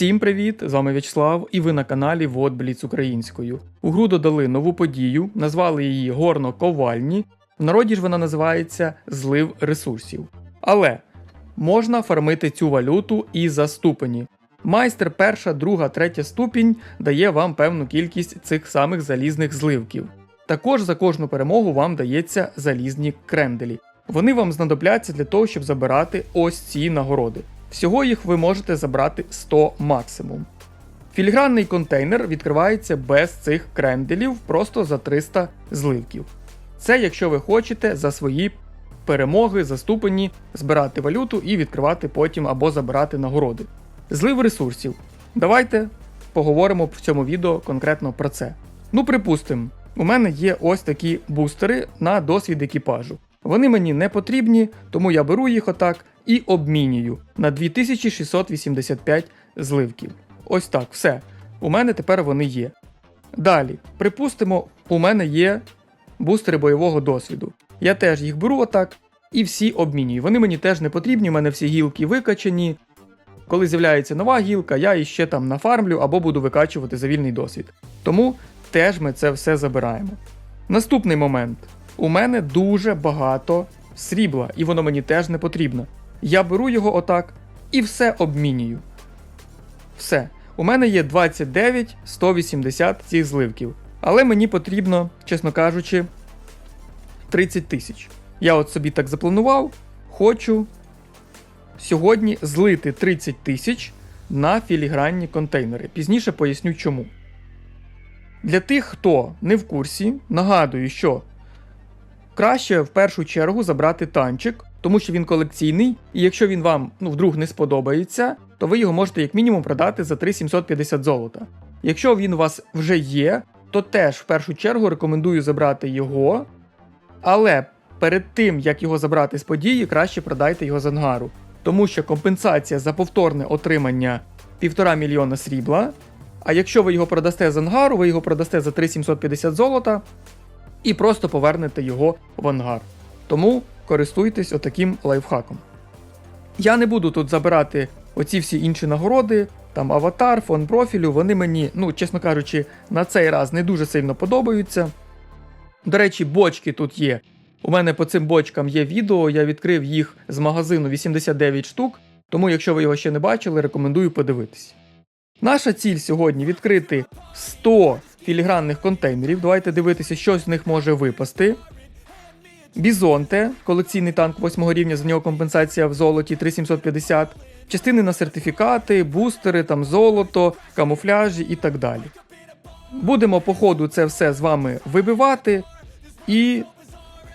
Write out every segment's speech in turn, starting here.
Всім привіт! З вами В'ячеслав, і ви на каналі Вот Бліц Українською. У гру додали нову подію, назвали її Горно Ковальні. В народі ж вона називається Злив ресурсів. Але можна фармити цю валюту і за ступені. Майстер перша, друга, третя ступінь дає вам певну кількість цих самих залізних зливків. Також за кожну перемогу вам дається залізні кренделі. Вони вам знадобляться для того, щоб забирати ось ці нагороди. Всього їх ви можете забрати 100 максимум. Філігранний контейнер відкривається без цих кренделів, просто за 300 зливків. Це якщо ви хочете за свої перемоги, за ступені збирати валюту і відкривати потім або забирати нагороди. Злив ресурсів. Давайте поговоримо в цьому відео конкретно про це. Ну, припустимо, у мене є ось такі бустери на досвід екіпажу. Вони мені не потрібні, тому я беру їх отак і обмінюю на 2685 зливків. Ось так, все. У мене тепер вони є. Далі, припустимо, у мене є бустери бойового досвіду. Я теж їх беру отак і всі обмінюю. Вони мені теж не потрібні, у мене всі гілки викачані. Коли з'являється нова гілка, я іще там нафармлю або буду викачувати за вільний досвід. Тому теж ми це все забираємо. Наступний момент. У мене дуже багато срібла, і воно мені теж не потрібно. Я беру його отак і все обмінюю. Все. У мене є 29 180 цих зливків. Але мені потрібно, чесно кажучи, 30 тисяч. Я от собі так запланував. Хочу сьогодні злити 30 тисяч на філігранні контейнери. Пізніше поясню чому. Для тих, хто не в курсі, нагадую, що краще в першу чергу забрати танчик, тому що він колекційний, і якщо він вам ну, вдруг не сподобається, то ви його можете як мінімум продати за 3750 золота. Якщо він у вас вже є, то теж в першу чергу рекомендую забрати його. Але перед тим, як його забрати з події, краще продайте його з ангару. Тому що компенсація за повторне отримання 1,5 мільйона срібла. А якщо ви його продасте з ангару, ви його продасте за 3750 золота і просто повернете його в ангар. Тому користуйтесь отаким лайфхаком. Я не буду тут забирати оці всі інші нагороди, там аватар, фон профілю, вони мені, ну, чесно кажучи, на цей раз не дуже сильно подобаються. До речі, бочки тут є. У мене по цим бочкам є відео, я відкрив їх з магазину 89 штук, тому якщо ви його ще не бачили, рекомендую подивитись. Наша ціль сьогодні відкрити 100 філігранних контейнерів. Давайте дивитися, що з них може випасти. Бізонте, колекційний танк 8 рівня, за нього компенсація в золоті 3750, частини на сертифікати, бустери, там золото, камуфляжі і так далі. Будемо по ходу це все з вами вибивати і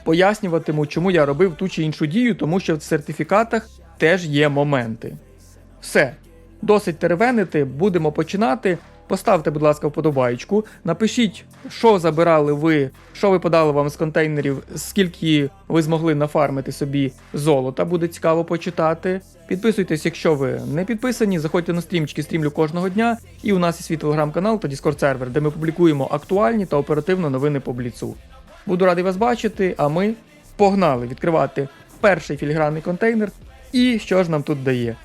пояснюватиму, чому я робив ту чи іншу дію, тому що в сертифікатах теж є моменти. Все, досить теревенити, будемо починати. Поставте, будь ласка, вподобайку. Напишіть, що забирали ви, що випадало вам з контейнерів, скільки ви змогли нафармити собі золота, буде цікаво почитати. Підписуйтесь, якщо ви не підписані, заходьте на стрімчики, стрімлю кожного дня. І у нас є свій телеграм-канал та Discord сервер, де ми публікуємо актуальні та оперативно новини по бліцу. Буду радий вас бачити, а ми погнали відкривати перший філігранний контейнер. І що ж нам тут дає?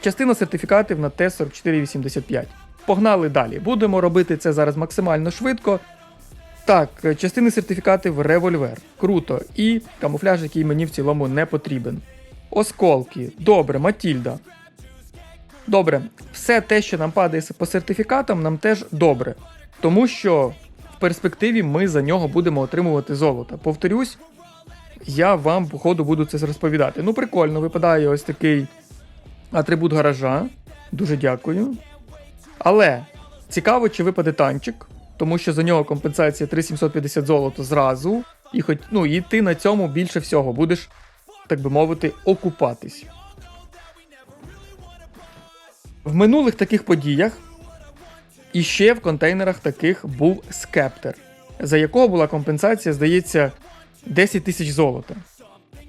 Частина сертифікатів на Т-4485. Погнали далі. Будемо робити це зараз максимально швидко. Так, частини сертифікатів револьвер. Круто. І камуфляж, який мені в цілому не потрібен. Осколки. Добре, Матільда. Добре, все те, що нам падає по сертифікатам, нам теж добре. Тому що в перспективі ми за нього будемо отримувати золото. Повторюсь, я вам, по ходу, буду це розповідати. Ну, прикольно, випадає ось такий атрибут гаража. Дуже дякую. Але цікаво, чи випаде танчик, тому що за нього компенсація 3750 золото зразу, і хоч ну і ти на цьому більше всього будеш, так би мовити, окупатись. В минулих таких подіях іще в контейнерах таких був скептер, за якого була компенсація, здається, 10 тисяч золота.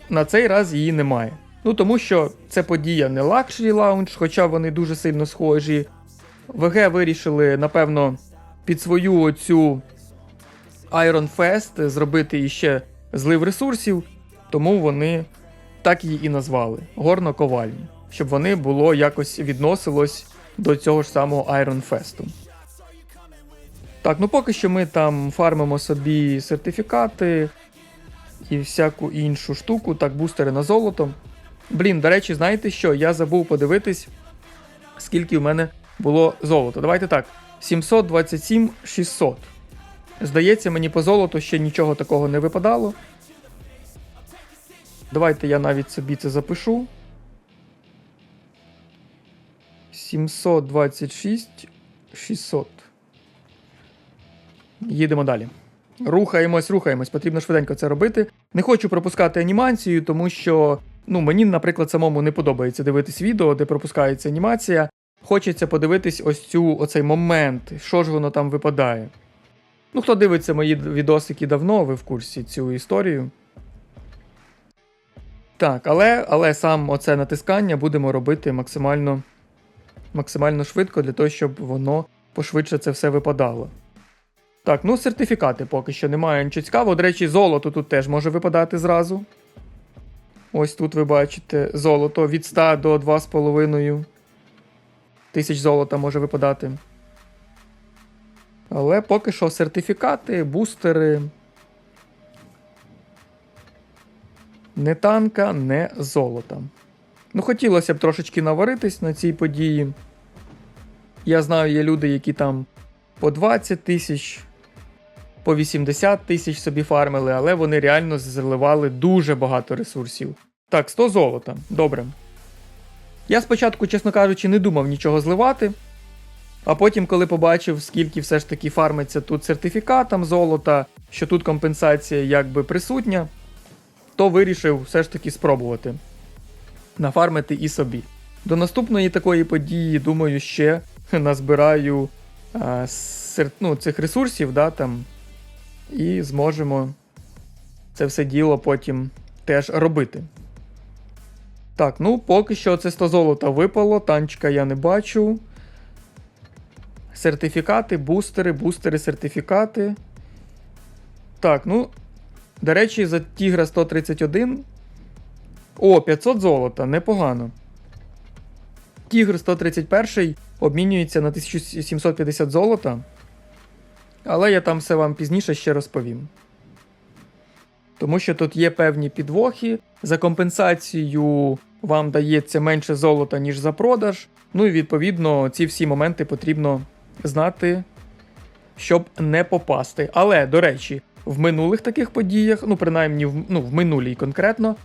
На цей раз її немає. Ну тому що це подія не лакшері лаунж, хоча вони дуже сильно схожі. ВГ вирішили, напевно, під свою оцю Iron Fest зробити іще злив ресурсів, тому вони так її і назвали горно-ковальні, щоб вони було якось відносилось до цього ж самого Iron Fest. Так, ну поки що ми там фармимо собі сертифікати і всяку іншу штуку, так, бустери на золото. Блін, до речі, знаєте що? Я забув подивитись, скільки в мене було золота. Давайте так. 727 600. Здається, мені по золоту ще нічого такого не випадало. Давайте я навіть собі це запишу. 726 600. Їдемо далі. Рухаємось, рухаємось. Потрібно швиденько це робити. Не хочу пропускати анімацію, тому що ну, мені, наприклад, самому не подобається дивитись відео, де пропускається анімація. Хочеться подивитись ось цю оцей момент, що ж воно там випадає. Ну, хто дивиться мої відосики давно, ви в курсі цю історію. Так, але але сам оце натискання будемо робити максимально максимально швидко для того, щоб воно пошвидше це все випадало. Так, ну сертифікати поки що немає нічого цікавого. До речі, золото тут теж може випадати зразу. Ось тут ви бачите золото від 100 до 2,5 тисяч золота може випадати. Але поки що сертифікати, бустери. Не танка, не золота. Ну, хотілося б трошечки наваритись на цій події. Я знаю, є люди, які там по 20 тисяч, по 80 тисяч собі фармили, але вони реально заливали дуже багато ресурсів. Так, 100 золота. Добре. Я спочатку, чесно кажучи, не думав нічого зливати. А потім, коли побачив, скільки все ж таки фармиться тут сертифікатом золота, що тут компенсація якби присутня, то вирішив все ж таки спробувати нафармити і собі. До наступної такої події, думаю, ще назбираю а, сер... ну, цих ресурсів, да, там, і зможемо це все діло потім теж робити. Так, ну поки що це 100 золота випало, танчика я не бачу. Сертифікати, бустери, бустери, сертифікати. Так, ну. До речі, за Тігра 131. О, 500 золота, непогано. Тігр 131 обмінюється на 1750 золота. Але я там все вам пізніше ще розповім. Тому що тут є певні підвохи. За компенсацію вам дається менше золота, ніж за продаж. Ну і відповідно ці всі моменти потрібно знати, щоб не попасти. Але, до речі, в минулих таких подіях, ну, принаймні в, ну, в минулій конкретно,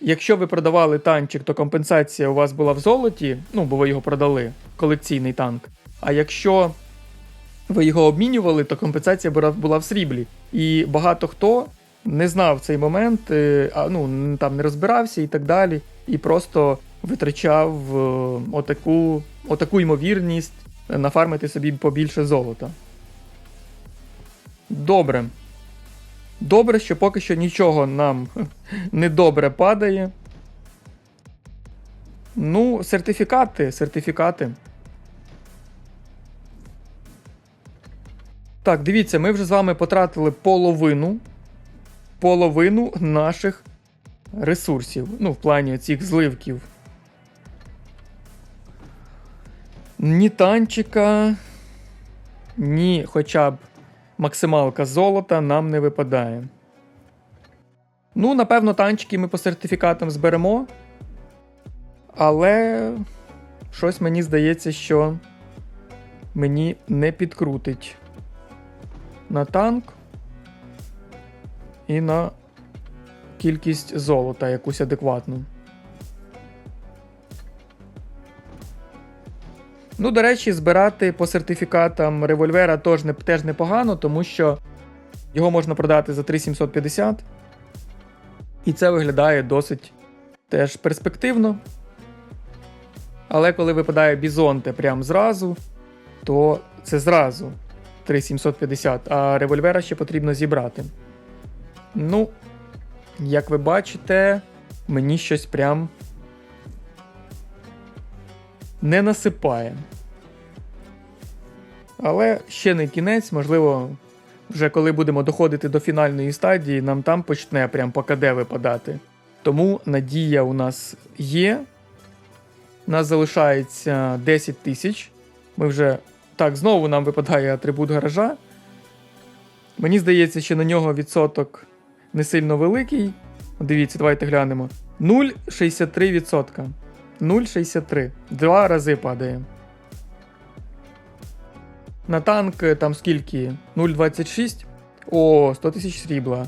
якщо ви продавали танчик, то компенсація у вас була в золоті, ну, бо ви його продали, колекційний танк. А якщо ви його обмінювали, то компенсація була в сріблі. І багато хто не знав цей момент, е, а ну там не розбирався і так далі, і просто витрачав е, отаку, отаку ймовірність нафармити собі побільше золота. Добре. Добре, що поки що нічого нам недобре падає. Ну, сертифікати, сертифікати. Так, дивіться, ми вже з вами потратили половину половину наших ресурсів. Ну, в плані цих зливків. Ні танчика, ні хоча б максималка золота нам не випадає. Ну, напевно, танчики ми по сертифікатам зберемо. Але щось мені здається, що мені не підкрутить на танк і на кількість золота якусь адекватну. Ну, до речі, збирати по сертифікатам револьвера теж, не, теж непогано, тому що його можна продати за 3750. І це виглядає досить теж перспективно. Але коли випадає бізонте прямо зразу, то це зразу 3750, а револьвера ще потрібно зібрати. Ну, як ви бачите, мені щось прям не насипає. Але ще не кінець, можливо, вже коли будемо доходити до фінальної стадії, нам там почне прям по КД випадати. Тому надія у нас є. У нас залишається 10 тисяч. Ми вже. Так, знову нам випадає атрибут гаража. Мені здається, що на нього відсоток не сильно великий. Дивіться, давайте глянемо. 0,63%. 0,63. Два рази падає. На танк е, там скільки? 0,26. О, 100 тисяч срібла.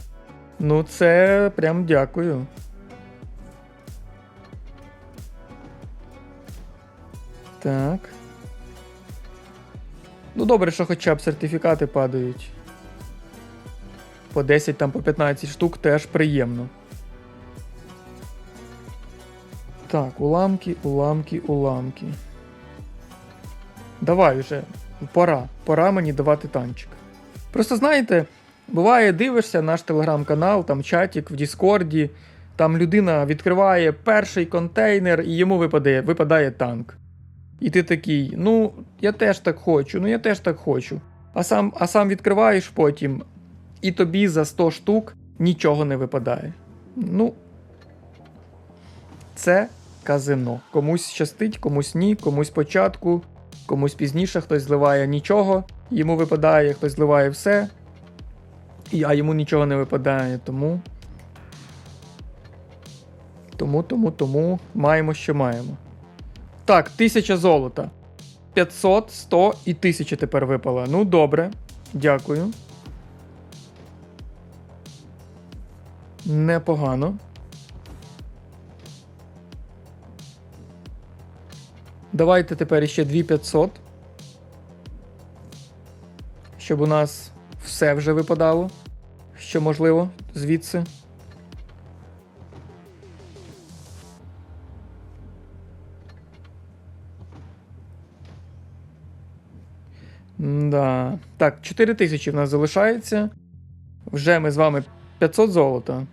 Ну, це прям дякую. Так. Ну, добре, що хоча б сертифікати падають. По 10 там по 15 штук теж приємно. Так, уламки, уламки, уламки. Давай вже. Пора. Пора мені давати танчик. Просто знаєте, буває, дивишся наш телеграм-канал, там чатик в Діскорді, там людина відкриває перший контейнер і йому випадає, випадає танк. І ти такий, ну, я теж так хочу, ну я теж так хочу. А сам, а сам відкриваєш потім, і тобі за 100 штук нічого не випадає. Ну, це казино. Комусь щастить, комусь ні, комусь спочатку, комусь пізніше, хтось зливає нічого, йому випадає, хтось зливає все, а йому нічого не випадає. Тому. Тому, тому, тому маємо, що маємо. Так, 1000 золота. 500, 100 і 1000 тепер випало. Ну, добре. Дякую. Непогано. Давайте тепер ще 2500. Щоб у нас все вже випадало. Що можливо звідси. Так, 4000 в нас залишається. Вже ми з вами 500 золота.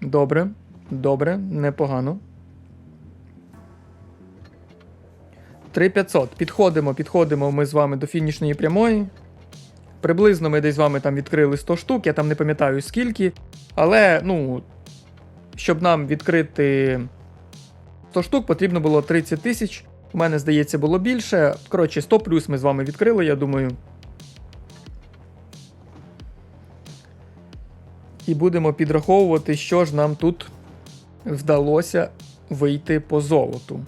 Добре. Добре, непогано. 3500. Підходимо, підходимо ми з вами до фінішної прямої. Приблизно ми десь з вами там відкрили 100 штук, я там не пам'ятаю скільки. Але, ну, щоб нам відкрити 100 штук, потрібно було 30 тисяч. У мене, здається, було більше. Коротше, 100 плюс ми з вами відкрили, я думаю. І будемо підраховувати, що ж нам тут вдалося вийти по золоту.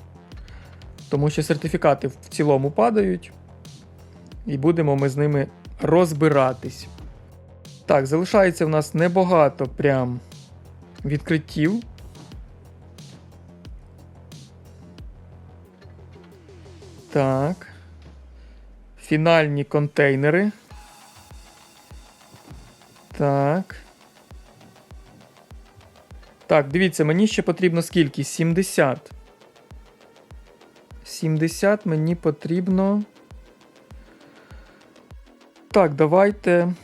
Тому що сертифікати в цілому падають. І будемо ми з ними розбиратись. Так, залишається в нас небагато прям відкриттів. Так. Фінальні контейнери. Так. Так, дивіться, мені ще потрібно скільки? 70. 70 мені потрібно. Так, давайте.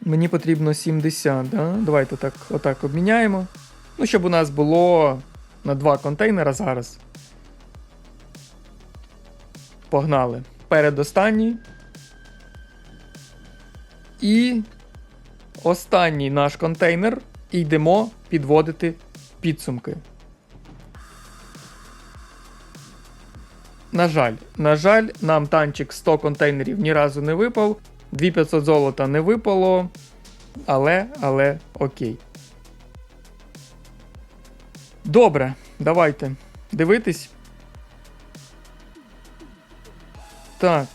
Мені потрібно 70, да? Давайте так, отак обміняємо. Ну, щоб у нас було на два контейнера зараз. Погнали. Передостанній. І останній наш контейнер. І йдемо підводити підсумки. На жаль, на жаль, нам танчик 100 контейнерів ні разу не випав. 2500 золота не випало. Але, але окей. Добре, давайте дивитись. Так.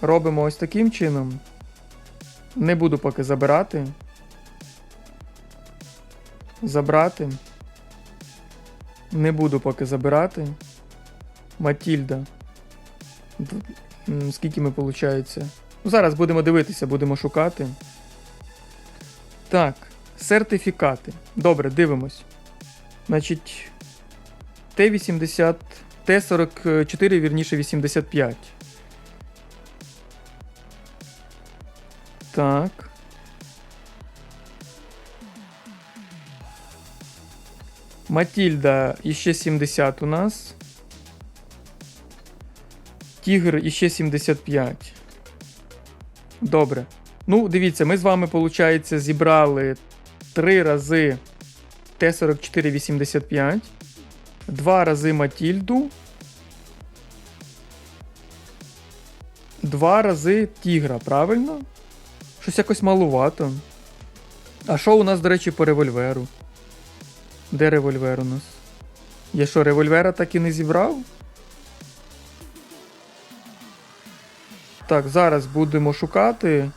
Робимо ось таким чином. Не буду поки забирати. Забрати. Не буду поки забирати. Матільда. Скільки ми виходить? Ну, зараз будемо дивитися, будемо шукати. Так, сертифікати. Добре, дивимось. Значить, Т-80, Т-44, вірніше 85. Так. Матільда іще 70 у нас. Тігр іще 75. Добре. Ну, дивіться, ми з вами, виходить, зібрали 3 рази Т-4485. Два рази Матільду. Два рази Тігра, правильно? Щось якось малувато. А що у нас, до речі, по револьверу? Де револьвер у нас? Я що, револьвера так і не зібрав? Так, зараз будемо шукати.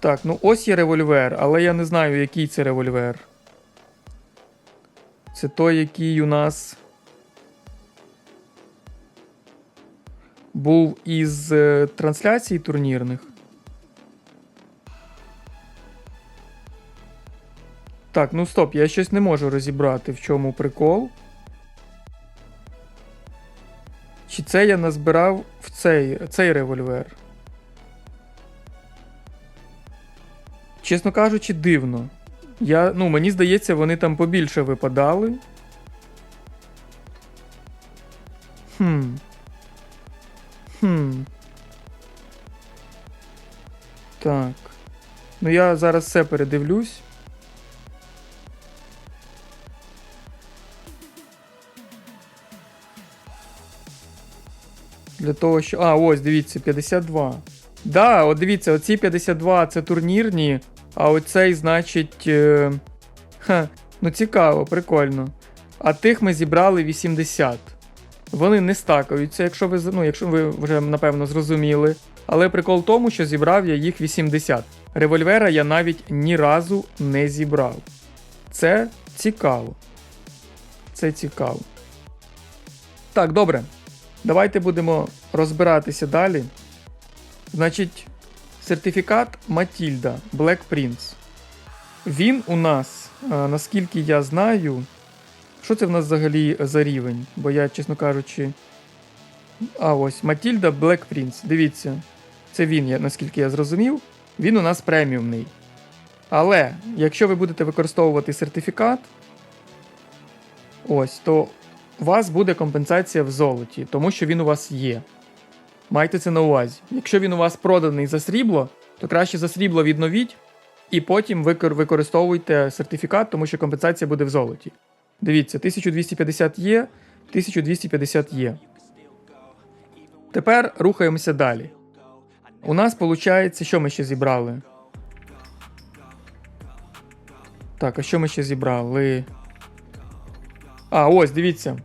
Так, ну ось є револьвер, але я не знаю, який це револьвер. Це той, який у нас був із е, трансляцій турнірних. Так, ну стоп, я щось не можу розібрати, в чому прикол. Чи це я назбирав в цей, цей револьвер? Чесно кажучи, дивно. Я, ну, мені здається, вони там побільше випадали. Хм. Хм. Так. Ну я зараз все передивлюсь. Для того, що. А, ось, дивіться, 52. Да, от дивіться, оці 52 це турнірні, а оцей, значить. Е... Ха, ну цікаво, прикольно. А тих ми зібрали 80. Вони не стакаються, якщо ви ну, якщо ви вже напевно зрозуміли. Але прикол в тому, що зібрав я їх 80. Револьвера я навіть ні разу не зібрав. Це цікаво. Це цікаво. Так, добре. Давайте будемо розбиратися далі. Значить, сертифікат Матільда Black Prince. Він у нас, е, наскільки я знаю, що це в нас взагалі за рівень? Бо я, чесно кажучи. А ось Матільда Black Prince. Дивіться, це він, наскільки я зрозумів. Він у нас преміумний. Але якщо ви будете використовувати сертифікат, ось, то у вас буде компенсація в золоті, тому що він у вас є. Майте це на увазі. Якщо він у вас проданий за срібло, то краще за срібло відновіть і потім використовуйте сертифікат, тому що компенсація буде в золоті. Дивіться, 1250 є, 1250 є. Тепер рухаємося далі. У нас виходить, що ми ще зібрали? Так, а що ми ще зібрали? А, ось, дивіться.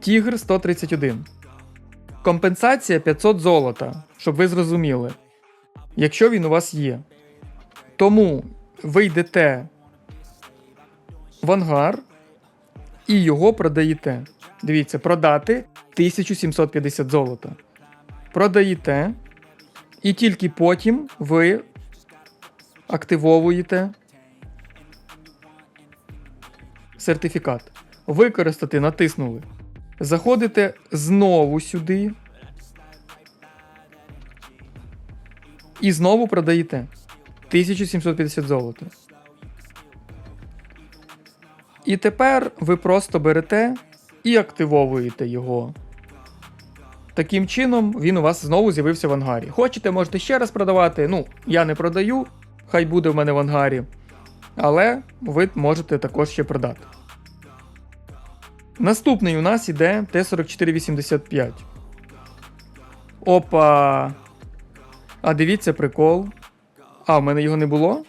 Тігр 131. Компенсація 500 золота, щоб ви зрозуміли. Якщо він у вас є. Тому ви йдете в ангар і його продаєте. Дивіться, продати 1750 золота. Продаєте. І тільки потім ви активовуєте сертифікат. Використати натиснули. Заходите знову сюди. І знову продаєте 1750 золота. І тепер ви просто берете і активовуєте його. Таким чином, він у вас знову з'явився в ангарі. Хочете, можете ще раз продавати. Ну, я не продаю, хай буде в мене в ангарі. Але ви можете також ще продати. Наступний у нас іде Т-4485. Опа. А дивіться прикол. А, в мене його не було?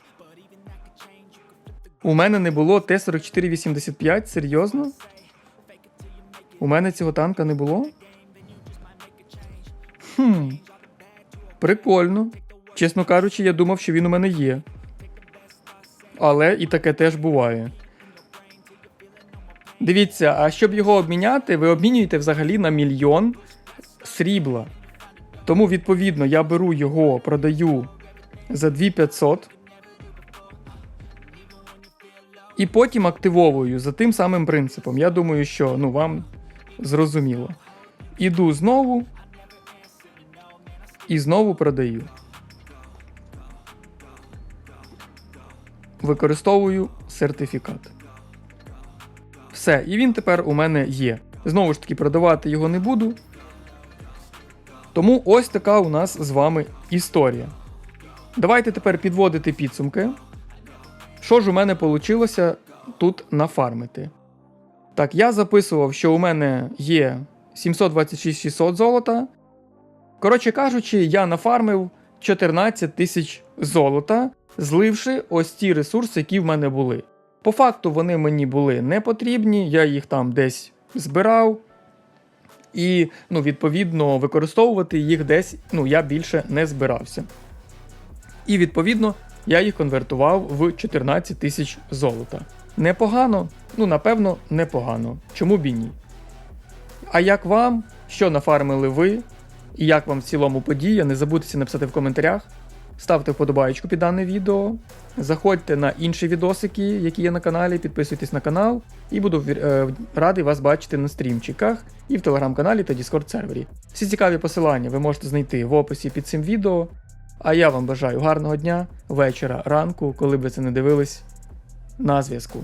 У мене не було Т-4485, серйозно? У мене цього танка не було? Хм. Прикольно. Чесно кажучи, я думав, що він у мене є. Але і таке теж буває. Дивіться, а щоб його обміняти, ви обмінюєте взагалі на мільйон срібла. Тому, відповідно, я беру його, продаю за 2500. І потім активовую за тим самим принципом. Я думаю, що ну, вам зрозуміло. Іду знову. І знову продаю. Використовую сертифікат. Все, і він тепер у мене є. Знову ж таки, продавати його не буду. Тому ось така у нас з вами історія. Давайте тепер підводити підсумки. Що ж у мене вийшло тут нафармити? Так, я записував, що у мене є 726 600 золота. Коротше кажучи, я нафармив 14 тисяч золота, зливши ось ті ресурси, які в мене були. По факту вони мені були не потрібні, я їх там десь збирав. І, ну, відповідно, використовувати їх десь ну, я більше не збирався. І відповідно я їх конвертував в 14 тисяч золота. Непогано? Ну, напевно, непогано. Чому б і ні? А як вам? Що нафармили ви? І як вам в цілому подія? Не забудьте написати в коментарях. Ставте вподобайку під дане відео. Заходьте на інші відосики, які є на каналі, підписуйтесь на канал, і буду е, радий вас бачити на стрімчиках і в телеграм-каналі та Discord сервері. Всі цікаві посилання ви можете знайти в описі під цим відео. А я вам бажаю гарного дня, вечора, ранку, коли б ви це не дивились. На зв'язку.